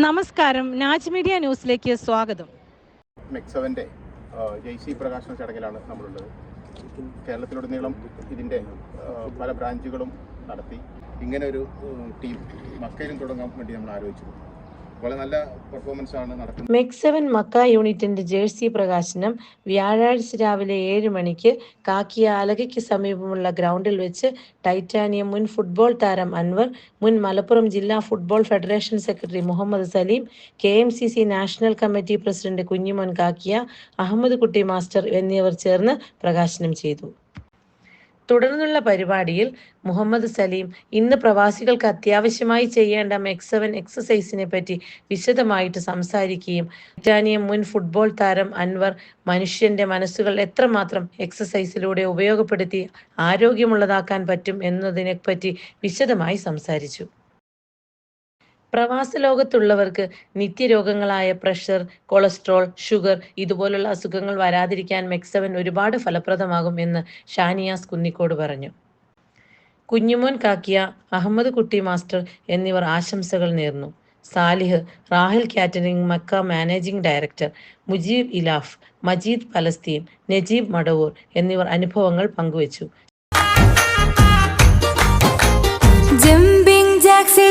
നമസ്കാരം. നാച്ച് മീഡിയ ന്യൂസിലേക്ക് സ്വാഗതം. മെക്സവന്റെ ജയ്സി പ്രകാശന ചടങ്ങിലാണ് നമ്മളുള്ളത്. കേരളത്തിലുടനീളം ഇതിന്റെ പല ബ്രാഞ്ചുകളും നടത്തി ഇങ്ങനെ ഒരു ടീം മക്കയിലും തുടങ്ങാൻ വേണ്ടി നമ്മൾ ആലോചിച്ചത് വളരെ നല്ല പെർഫോമൻസ് ആണ് നടക്കുന്നത്. മെക് സെവൻ മക്ക യൂണിറ്റിന്റെ ജേഴ്സി പ്രകാശനം വ്യാഴാഴ്ച രാവിലെ ഏഴ് മണിക്ക് കാക്കിയ അലകയ്ക്ക് സമീപമുള്ള ഗ്രൗണ്ടിൽ വെച്ച് ടൈറ്റാനിയം മുൻ ഫുട്ബോൾ താരം അൻവർ മുൻ മലപ്പുറം ജില്ലാ football federation secretary Mohammed Saleem K M C C national committee president Kunjimon Kakkiya Ahammed Kutty master എന്നിവർ ചേർന്ന് പ്രകാശനം ചെയ്തു. തുടർന്നുള്ള പരിപാടിയിൽ മുഹമ്മദ് സലീം ഇന്ന് പ്രവാസികൾക്ക് അത്യാവശ്യമായി ചെയ്യേണ്ട മെക്സവൻ എക്സസൈസിനെ പറ്റി വിശദമായിട്ട് സംസാരിക്കുകയും ബ്രിട്ടാനിയം മുൻ ഫുട്ബോൾ താരം അൻവർ മനുഷ്യന്റെ മനസ്സുകൾ എത്രമാത്രം എക്സസൈസിലൂടെ ഉപയോഗപ്പെടുത്തി ആരോഗ്യമുള്ളതാക്കാൻ പറ്റും എന്നതിനെ പറ്റി വിശദമായി സംസാരിച്ചു. പ്രവാസ ലോകത്തുള്ളവർക്ക് നിത്യരോഗങ്ങളായ പ്രഷർ കൊളസ്ട്രോൾ ഷുഗർ ഇതുപോലുള്ള അസുഖങ്ങൾ വരാതിരിക്കാൻ മെക്സവൻ ഒരുപാട് ഫലപ്രദമാകും എന്ന് ഷാനിയാസ് കുന്നിക്കോട് പറഞ്ഞു. കുഞ്ഞുമോൻ കാക്കിയ അഹമ്മദ് കുട്ടി മാസ്റ്റർ എന്നിവർ ആശംസകൾ നേർന്നു. Salih Rahil catering Mecca managing director Mujeeb Ilaf Majeed Palestine Najeeb Madavoor എന്നിവർ അനുഭവങ്ങൾ പങ്കുവച്ചു. ജംപിംഗ് ജാക്സിൽ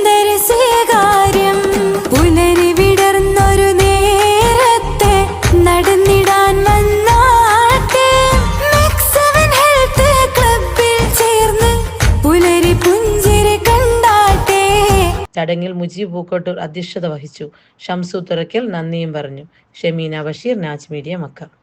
ചടങ്ങിൽ മുജീബ് പൂക്കോട്ടൂർ അധ്യക്ഷത വഹിച്ചു. ഷംസു തുറക്കൽ നന്ദിയും പറഞ്ഞു. ഷെമീന ബഷീർ നാച്ച് മീഡിയ മക്ക.